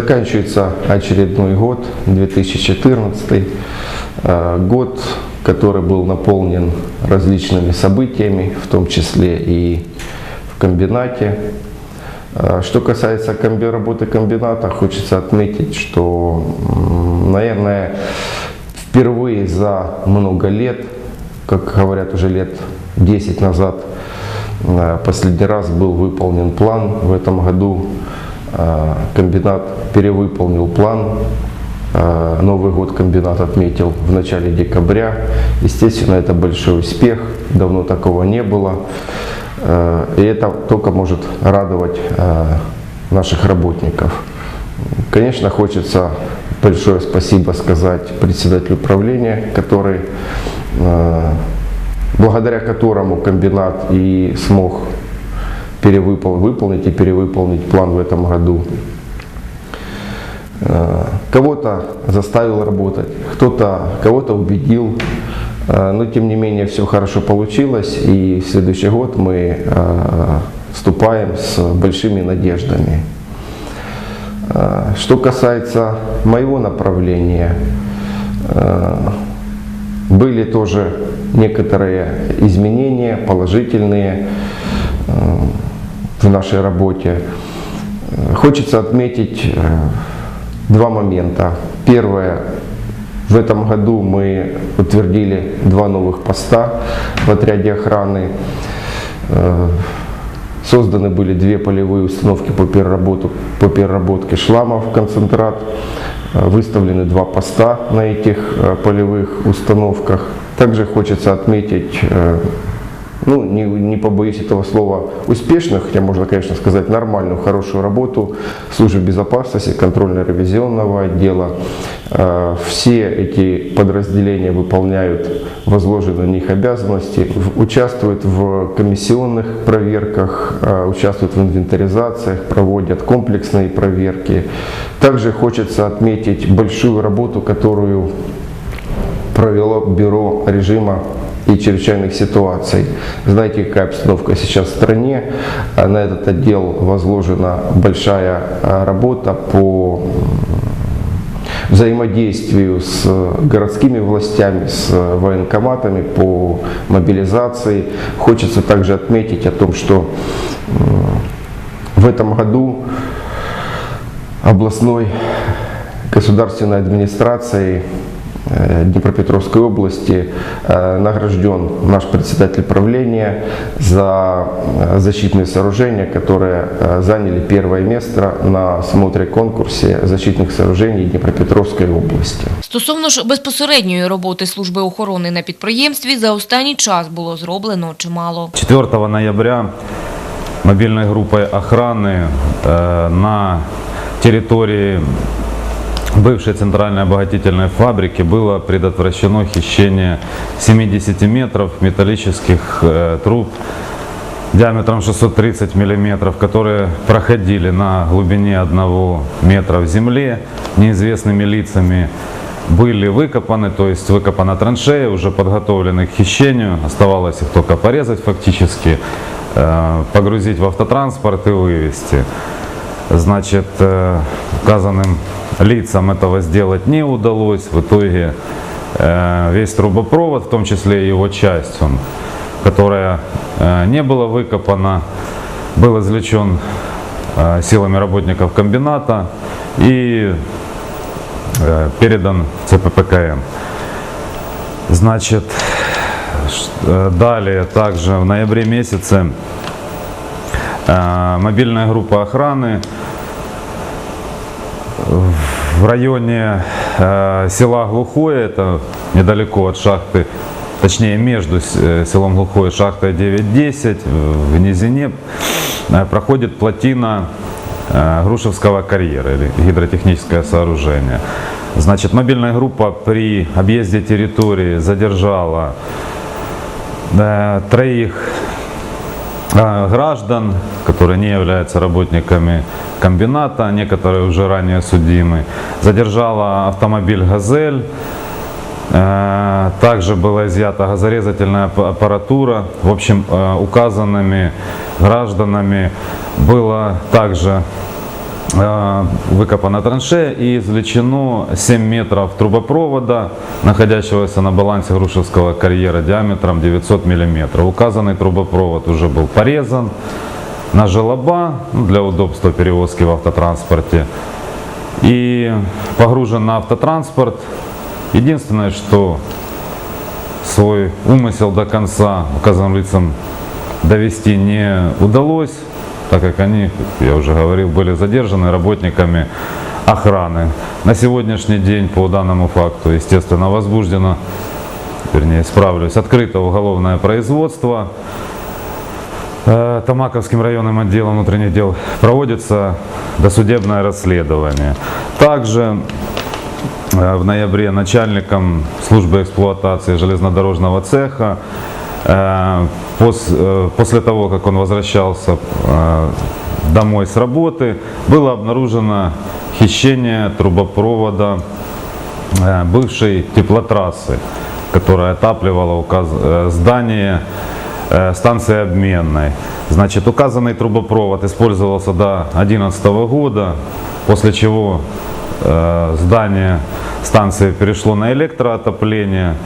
Заканчивается очередной год, 2014, э, год, который был наполнен различными событиями, в том числе и в комбинате. Э, Что касается работы комбината, хочется отметить, что, наверное, впервые за много лет, как говорят уже лет 10 назад, э, последний раз был выполнен план. В этом году комбинат перевыполнил план. Э, Новый год комбинат отметил в начале декабря. Естественно, это большой успех. Давно такого не было. Э, И это только может радовать наших работников. Конечно, хочется большое спасибо сказать председателю управления, который, благодаря которому комбинат и смог перевыпол- выполнить и перевыполнить план в этом году. Э, Кого-то заставил работать, кто-то кого-то убедил, Э, но тем не менее все хорошо получилось, и в следующий год мы э, вступаем с большими надеждами. Что касается моего направления, были тоже некоторые изменения положительные в нашей работе. Хочется отметить э, два момента. Первое. В этом году мы утвердили два новых поста в отряде охраны. Э, Созданы были две полевые установки по, переработу- по переработке шламов в концентрат. Э, Выставлены два поста на этих полевых установках. Также хочется отметить, ну, не, не побоюсь этого слова, успешных, хотя можно, конечно, сказать, нормальную, хорошую работу службы безопасности, контрольно-ревизионного отдела. Э, Все эти подразделения выполняют возложенные на них обязанности, участвуют в комиссионных проверках, э, участвуют в инвентаризациях, проводят комплексные проверки. Также хочется отметить большую работу, которую провело бюро режима и чрезвычайных ситуаций. Знаете, какая обстановка сейчас в стране. А На этот отдел возложена большая а, работа по взаимодействию с городскими властями, с военкоматами по мобилизации. Хочется также отметить о том, что в этом году областной государственной администрацией э, Днепропетровской области э, награжден наш председатель правления за э, защитные сооружения, которые э, заняли первое место на смотре конкурсе защитных сооружений Днепропетровской области. Стосовно ж безпосередньої роботи служби охорони на підприємстві, за останній час було зроблено чимало. 4 ноября мобильной группой охраны э, на территории бывшей центральной обогатительной фабрики было предотвращено хищение 70 метров металлических э, труб диаметром 630 миллиметров, которые проходили на глубине одного метра в земле неизвестными лицами, были выкопаны, то есть выкопана траншея, уже подготовлены к хищению, оставалось их только порезать фактически, э, погрузить в автотранспорт и вывести. Значит, э, указанным лицам этого сделать не удалось. В итоге э, весь трубопровод, в том числе и его часть, он, которая э, не была выкопана, был извлечен э, силами работников комбината и передан ЦППКМ. Значит, далее также в ноябре месяце мобильная группа охраны в районе э, села Глухое, это недалеко от шахты, точнее между э, селом Глухое и шахтой 910 в низине э, проходит плотина э, Грушевского карьера или гидротехническое сооружение. Значит, мобильная группа при объезде территории задержала э, троих граждан, которые не являются работниками комбината, некоторые уже ранее судимы. Задержала автомобиль «Газель». Э, Также была изъята газорезательная ап- аппаратура. В общем, э, указанными гражданами было также выкопана траншея и извлечено 7 метров трубопровода, находящегося на балансе Грушевского карьера диаметром 900 миллиметров. Указанный трубопровод уже был порезан на желоба ну, для удобства перевозки в автотранспорте и погружен на автотранспорт. Единственное, что свой умысел до конца указанным лицам довести не удалось, так как они, я уже говорил, были задержаны работниками охраны. На сегодняшний день по данному факту, естественно, возбуждено, вернее, исправлюсь, открыто уголовное производство. Э, Тамаковским районным отделом внутренних дел проводится досудебное расследование. Также э, в ноябре начальником службы эксплуатации железнодорожного цеха после того, как он возвращался э, домой с работы, было обнаружено хищение трубопровода э, бывшей теплотрассы, которая отапливала э, здание э, станции обменной. Значит, указанный трубопровод использовался до 2011 года, после чего э, здание станции перешло на электроотопление.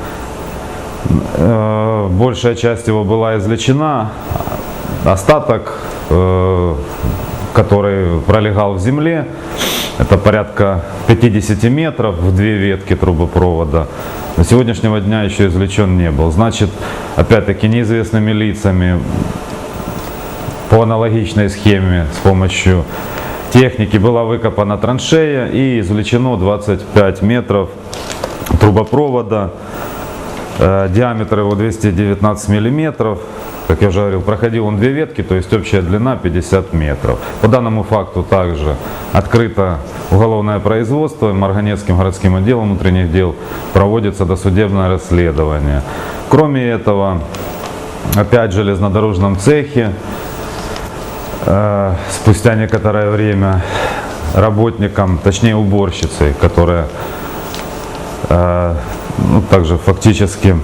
Э, Большая часть его была извлечена, остаток, э, который пролегал в земле, это порядка 50 метров в две ветки трубопровода. До сегодняшнего дня еще извлечен не был. Значит, опять-таки неизвестными лицами по аналогичной схеме с помощью техники была выкопана траншея и извлечено 25 метров трубопровода. Э, Диаметр его 219 миллиметров. Как я уже говорил, проходил он две ветки, то есть общая длина 50 метров. По данному факту также открыто уголовное производство. Марганецким городским отделом внутренних дел проводится досудебное расследование. Кроме этого, опять в железнодорожном цехе э, спустя некоторое время работникам, точнее уборщицей, которая э, ну, также фактически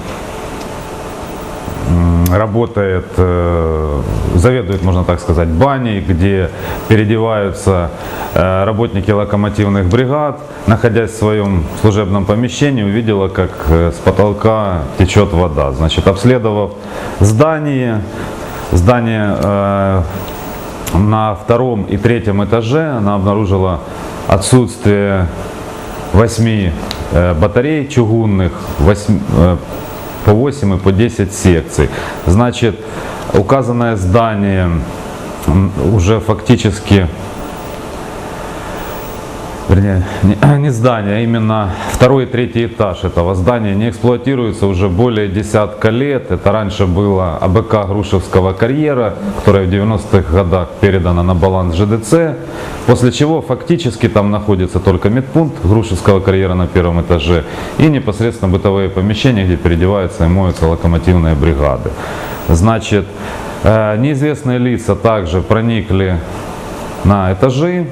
работает, э, заведует, можно так сказать, баней, где переодеваются э, работники локомотивных бригад, находясь в своем служебном помещении, увидела, как э, с потолка течет вода. Значит, обследовав здание, здание на втором и третьем этаже, она обнаружила отсутствие восьми батарей чугунных, восьми- э, по 8 и по 10 секций. Значит, указанное здание уже фактически вернее, не, не здание, а именно второй и третий этаж этого здания не эксплуатируется уже более десятка лет. Это раньше было АБК Грушевского карьера, которая в 90-х годах передана на баланс ЖДЦ, после чего фактически там находится только медпункт Грушевского карьера на первом этаже и непосредственно бытовые помещения, где переодеваются и моются локомотивные бригады. Значит, э, неизвестные лица также проникли на этажи,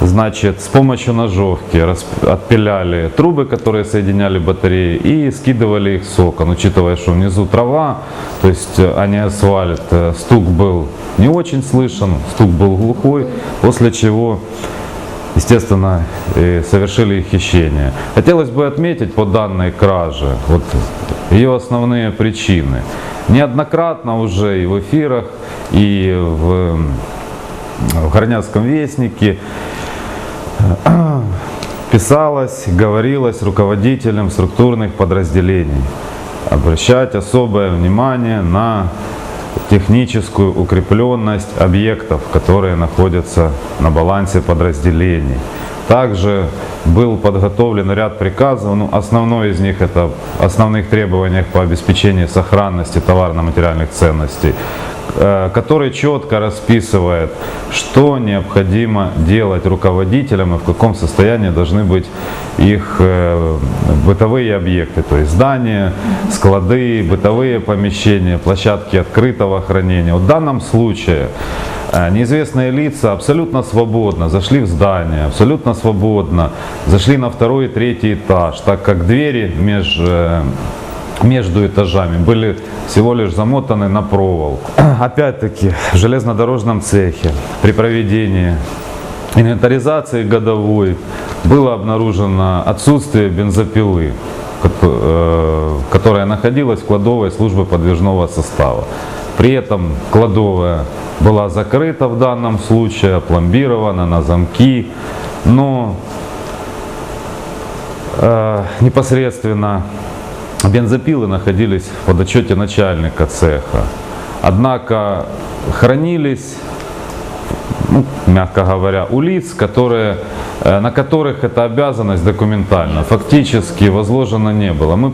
Значит, с помощью ножовки отпиляли трубы, которые соединяли батареи, и скидывали их с окон, учитывая, что внизу трава, то есть, э, не асфальт. Э, Стук был не очень слышен, стук был глухой, после чего, естественно, совершили хищение. Хотелось бы отметить по данной краже вот ее основные причины. Неоднократно уже и в эфирах, и в, в Горняцком вестнике писалось, говорилось руководителям структурных подразделений. Обращать особое внимание на техническую укрепленность объектов, которые находятся на балансе подразделений. Также был подготовлен ряд приказов, ну, основной из них это основных требованиях по обеспечению сохранности товарно-материальных ценностей, который четко расписывает, что необходимо делать руководителям и в каком состоянии должны быть их э, бытовые объекты, то есть здания, склады, бытовые помещения, площадки открытого хранения. В данном случае э, неизвестные лица абсолютно свободно зашли в здание, абсолютно свободно зашли на второй и третий этаж, так как двери меж, э, между этажами были всего лишь замотаны на проволоку. Опять-таки в железнодорожном цехе при проведении инвентаризации годовой было обнаружено отсутствие бензопилы, э, которая находилась в кладовой службы подвижного состава. При этом кладовая была закрыта в данном случае, опломбирована на замки, но э, непосредственно бензопилы находились в подотчете начальника цеха. Однако хранились ну, мягко говоря, у лиц, которые, э, на которых эта обязанность документально фактически возложена не было. Мы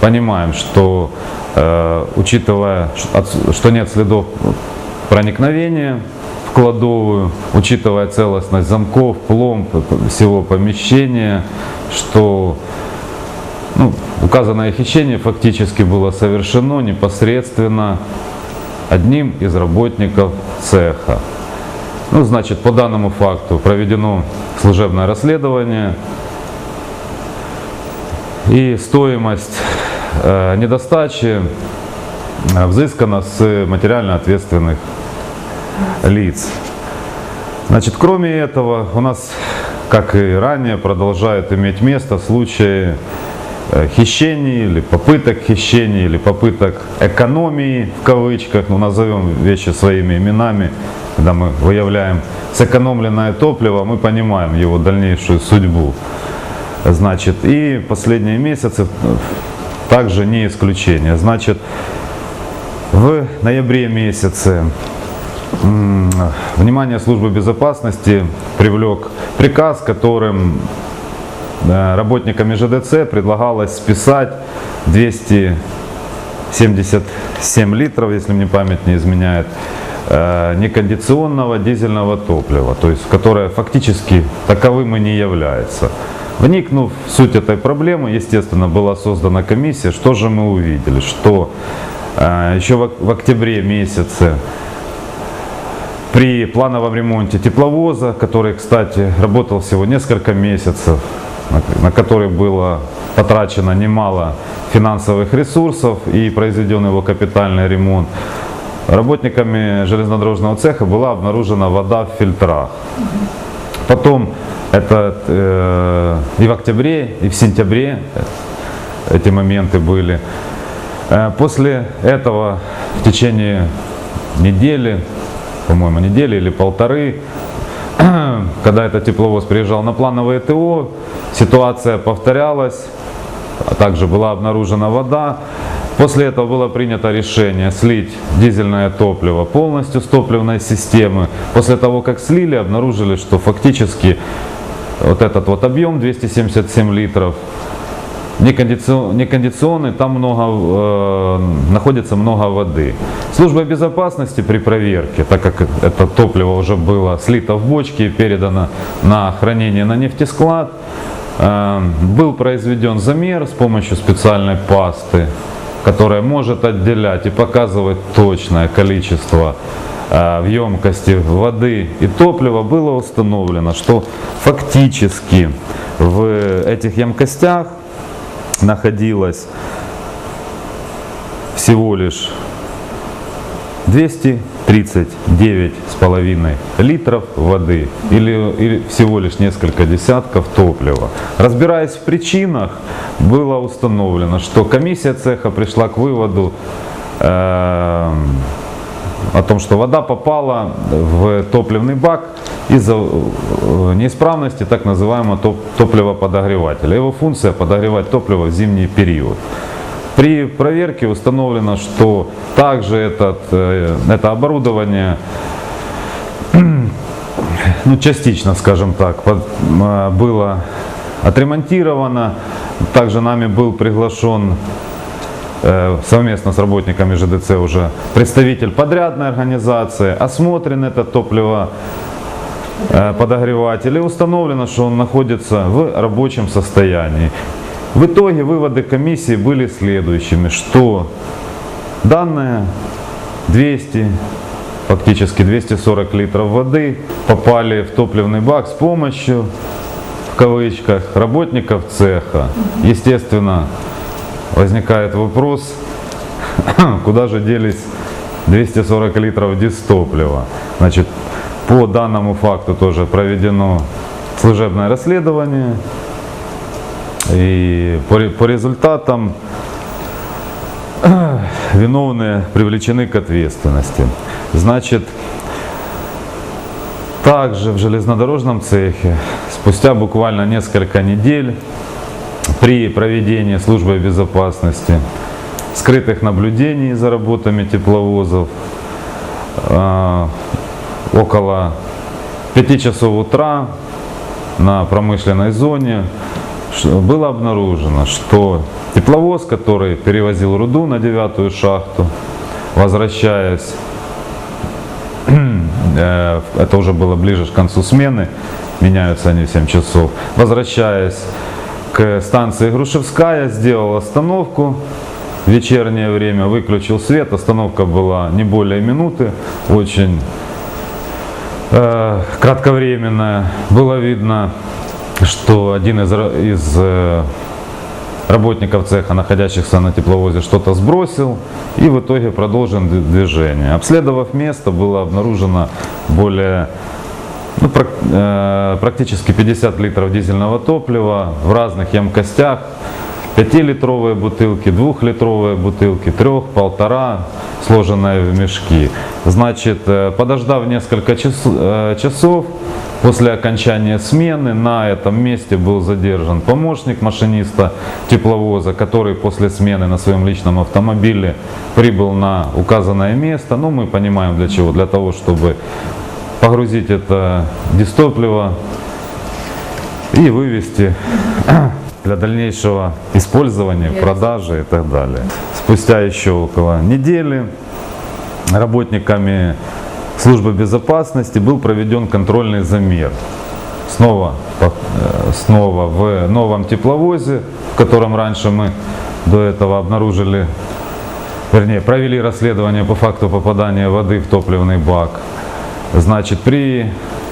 понимаем, что э, учитывая, что нет следов проникновения в кладовую, учитывая целостность замков, пломб, всего помещения, что ну, указанное хищение фактически было совершено непосредственно одним из работников цеха. Ну, значит, по данному факту проведено служебное расследование. И стоимость э, недостачи э, взыскана с материально ответственных лиц. Значит, кроме этого, у нас, как и ранее, продолжают иметь место случаи хищений или попыток хищений или попыток экономии в кавычках, ну назовем вещи своими именами, когда мы выявляем сэкономленное топливо, мы понимаем его дальнейшую судьбу. Значит, и последние месяцы э, также не исключение. Значит, в ноябре месяце внимание службы безопасности привлек приказ, которым э, работниками ЖДЦ предлагалось списать 277 литров, если мне память не изменяет, э, некондиционного дизельного топлива, то есть которое фактически таковым и не является. Вникнув в суть этой проблемы, естественно, была создана комиссия. Что же мы увидели? Что э, еще в октябре месяце при плановом ремонте тепловоза, который, кстати, работал всего несколько месяцев, на, который было потрачено немало финансовых ресурсов и произведен его капитальный ремонт, работниками железнодорожного цеха была обнаружена вода в фильтрах. Потом это э, и в октябре, и в сентябре эти моменты были. Э, После этого в течение недели, по-моему, недели или полторы, когда этот тепловоз приезжал на плановое ТО, ситуация повторялась, а также была обнаружена вода. После этого было принято решение слить дизельное топливо полностью с топливной системы. После того, как слили, обнаружили, что фактически вот этот вот объем 277 литров некондиционный, там много, э, находится много воды. Служба безопасности при проверке, так как это топливо уже было слито в бочки и передано на хранение на нефтесклад, э, был произведен замер с помощью специальной пасты, которая может отделять и показывать точное количество э, в емкости воды и топлива было установлено, что фактически в этих емкостях находилось всего лишь 239,5 литров воды или, или всего лишь несколько десятков топлива. Разбираясь в причинах, было установлено, что комиссия цеха пришла к выводу э, о том, что вода попала в топливный бак из-за э, неисправности так называемого топ- топливоподогревателя. Его функция подогревать топливо в зимний период. При проверке установлено, что также этот, э, это оборудование ну, частично, скажем так, под- м, было отремонтировано. Также нами был приглашен э, совместно с работниками ЖДЦ уже представитель подрядной организации, осмотрен этот топливо э, подогреватель и установлено, что он находится в рабочем состоянии. В итоге выводы комиссии были следующими, что данные 200, фактически 240 литров воды попали в топливный бак с помощью, в кавычках, работников цеха. Естественно, возникает вопрос, куда же делись 240 литров дистоплива. Значит, По данному факту тоже проведено служебное расследование. И по, по результатам виновные привлечены к ответственности. Значит, также в железнодорожном цехе спустя буквально несколько недель при проведении службы безопасности скрытых наблюдений за работами тепловозов а, около 5 часов утра на промышленной зоне было обнаружено, что тепловоз, который перевозил руду на девятую шахту, возвращаясь, э, это уже было ближе к концу смены, меняются они в 7 часов, возвращаясь к станции Грушевская, сделал остановку в вечернее время, выключил свет, остановка была не более минуты, очень э, кратковременная. Было видно, что один из, из э, работников цеха, находящихся на тепловозе, что-то сбросил и в итоге продолжен движение. Обследовав место, было обнаружено более ну, э, практически 50 литров дизельного топлива в разных емкостях. 5-литровые бутылки, 2-литровые бутылки, 3, полтора, сложенные в мешки. Значит, э, подождав несколько э, часов, после окончания смены на этом месте был задержан помощник машиниста тепловоза, который после смены на своем личном автомобиле прибыл на указанное место. Ну, мы понимаем для чего. Для того, чтобы погрузить это дистопливо и вывести для дальнейшего использования, продажи и так далее. Спустя еще около недели работниками службы безопасности был проведен контрольный замер. Снова, э, снова в новом тепловозе, в котором раньше мы до этого обнаружили, вернее, провели расследование по факту попадания воды в топливный бак. Значит, при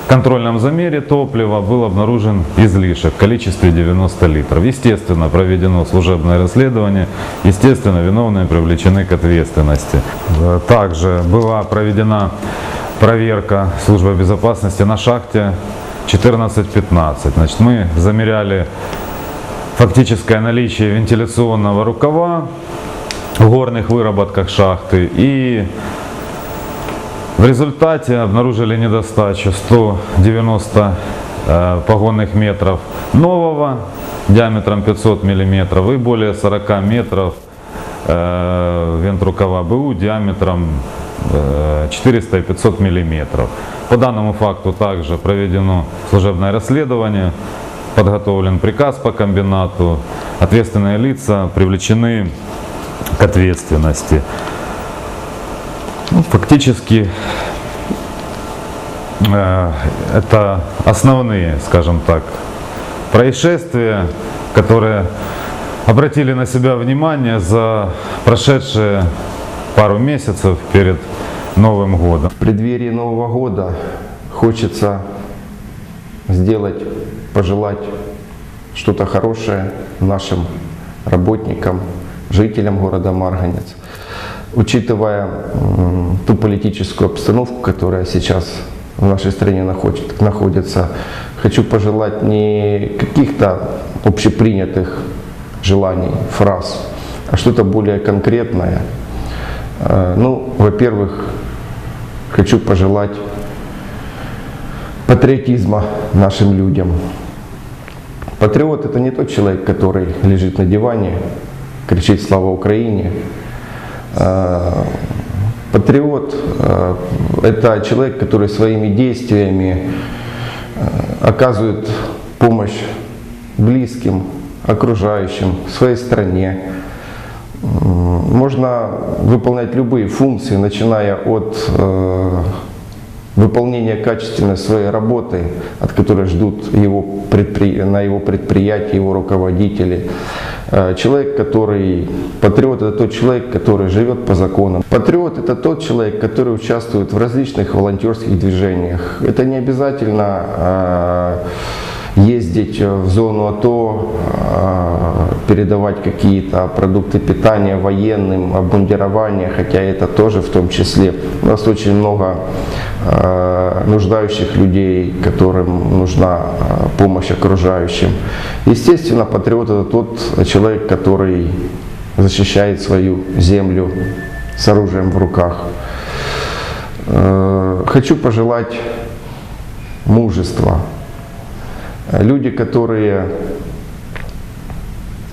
контрольном замере топлива был обнаружен излишек в количестве 90 литров. Естественно, проведено служебное расследование, естественно, виновные привлечены к ответственности. Э, Также была проведена проверка службы безопасности на шахте 14-15. Значит, мы замеряли фактическое наличие вентиляционного рукава в горных выработках шахты и в результате обнаружили недостачу 190 э, погонных метров нового диаметром 500 миллиметров и более 40 метров э, вент рукава БУ диаметром э, 400 и 500 миллиметров. По данному факту также проведено служебное расследование, подготовлен приказ по комбинату, ответственные лица привлечены к ответственности. Ну, Фактически э, это основные, скажем так, происшествия, которые обратили на себя внимание за прошедшие пару месяцев перед Новым годом. В преддверии Нового года хочется сделать, пожелать что-то хорошее нашим работникам, жителям города Марганец. Учитывая ту политическую обстановку, которая сейчас в нашей стране находит- находится, хочу пожелать не каких-то общепринятых желаний, фраз, а что-то более конкретное. Э, Ну, во-первых, хочу пожелать патриотизма нашим людям. Патриот это не тот человек, который лежит на диване, кричит «Слава Украине!». Э, Патриот э, это человек, который своими действиями э, оказывает помощь близким, окружающим, своей стране. Можно выполнять любые функции, начиная от выполнения качественной своей работы, от которой ждут его предпри- на его предприятии его руководители. Э, Человек, который патриот, это тот человек, который живет по законам. Патриот это тот человек, который участвует в различных волонтерских движениях. Это не обязательно э, ездить в зону АТО, э, передавать какие-то продукты питания военным, обмундирование, хотя это тоже в том числе. У нас очень много нуждающих людей, которым нужна э, помощь окружающим. Естественно, патриот это тот человек, который защищает свою землю с оружием в руках. Э, Хочу пожелать мужества. Люди, которые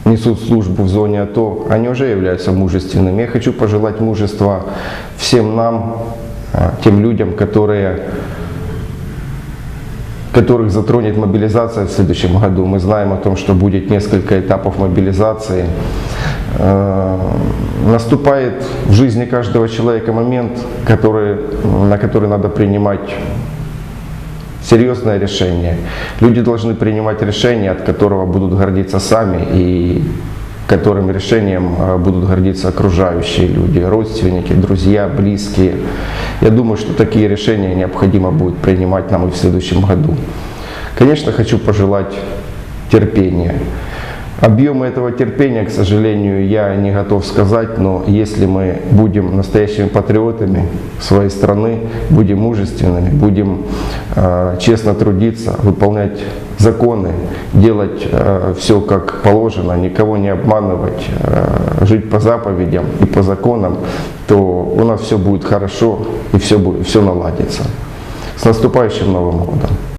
несут службу в зоне АТО, они уже являются мужественными. Я хочу пожелать мужества всем нам, э, тем людям, которые которых затронет мобилизация в следующем году. Мы знаем о том, что будет несколько этапов мобилизации. Э, Наступает в жизни каждого человека момент, который, на который надо принимать серьезное решение. Люди должны принимать решение, от которого будут гордиться сами и которым решением э, будут гордиться окружающие люди, родственники, друзья, близкие. Я думаю, что такие решения необходимо будет принимать нам и в следующем году. Конечно, хочу пожелать терпения. Объемы этого терпения, к сожалению, я не готов сказать, но если мы будем настоящими патриотами своей страны, будем мужественными, будем честно трудиться, выполнять законы, делать все как положено, никого не обманывать, э, жить по заповедям и по законам, то у нас все будет хорошо и все, будет, все наладится. С наступающим Новым годом!